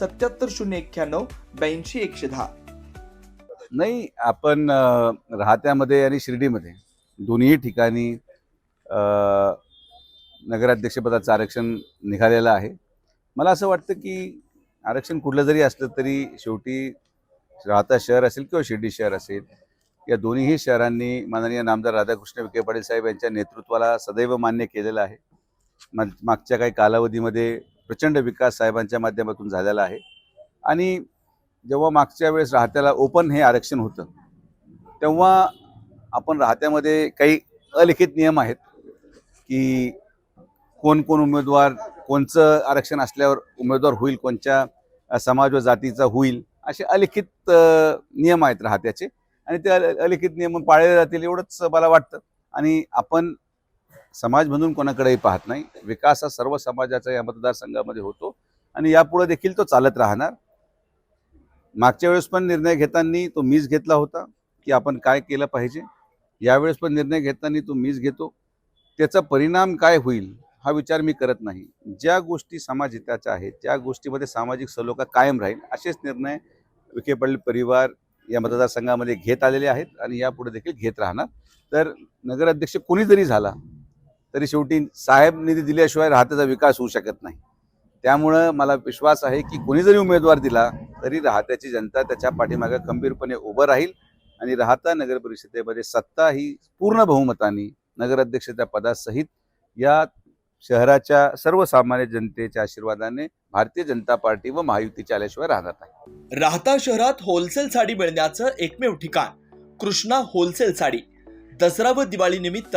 सत्याहत्तर शून्य एक्क्याण्णव ब्याऐंशी एकशे दहा. नाही आपण राहत्यामध्ये आणि शिर्डीमध्ये दोन्ही ठिकाणी नगराध्यक्षपदाचं आरक्षण निघालेलं आहे. मला असं वाटतं की आरक्षण कुठलं जरी असलं तरी शेवटी राहता शहर असेल किंवा शिर्डी शहर असेल या दोन्हीही शहरांनी माननीय नामदार राधाकृष्ण विखे पाटील साहेब यांच्या नेतृत्वाला सदैव मान्य केलेलं आहे. माग- मागच्या काही कालावधीमध्ये प्रचंड विकास साहेबांच्या माध्यमातून झालेला आहे. आणि जेव्हा मागच्या वेळेस राहत्याला ओपन हे आरक्षण होतं तेव्हा आपण राहत्यामध्ये काही अलिखित नियम आहेत की कोण कोण उमेदवार कोणचं आरक्षण असल्यावर उमेदवार होईल कोणत्या समाज व जातीचा होईल असे अलिखित नियम आहेत राहत्याचे. आणि ते अल- अलिखित नियम पाळले जातील एवढंच मला वाटतं. आणि आपण समाज म्हणून कोणाकडेही पाहत नाही. विकास हा सर्व समाजाचा या मतदारसंघामध्ये होतो आणि यापुढे देखील तो चालत राहणार. मागच्या वेळेस पण निर्णय घेताना तो मीच घेतला होता की आपण काय केलं पाहिजे. यावेळेस पण निर्णय घेताना तो मीच घेतो. त्याचा परिणाम काय होईल हा विचार मी करत नाही. ज्या गोष्टी समाजहिताच्या आहेत त्या गोष्टीमध्ये सामाजिक सलोखा कायम राहील असेच निर्णय विखे पाटील परिवार या मतदारसंघामध्ये घेत आलेले आहेत आणि यापुढे देखील घेत राहणार. तर नगराध्यक्ष कोणी जरी झाला तरी शेवटी साहेब निधी दिल्याशिवाय राहत्याचा विकास होऊ शकत नाही. त्यामुळं मला विश्वास आहे की कोणी जरी उमेदवार दिला तरी राहत्याची जनता त्याच्या पाठीमागे खंबीरपणे उभं राहील आणि राहता नगर परिषदेमध्ये सत्ता ही पूर्ण बहुमताने नगराध्यक्षाच्या पदासहित या शहराच्या सर्वसामान्य जनतेच्या आशीर्वादाने भारतीय जनता पार्टी व महायुतीच्या आल्याशिवाय राहणार नाही. राहता शहरात होलसेल साडी मिळण्याचं एकमेव ठिकाण कृष्णा होलसेल साडी. दसरा व दिवाळी निमित्त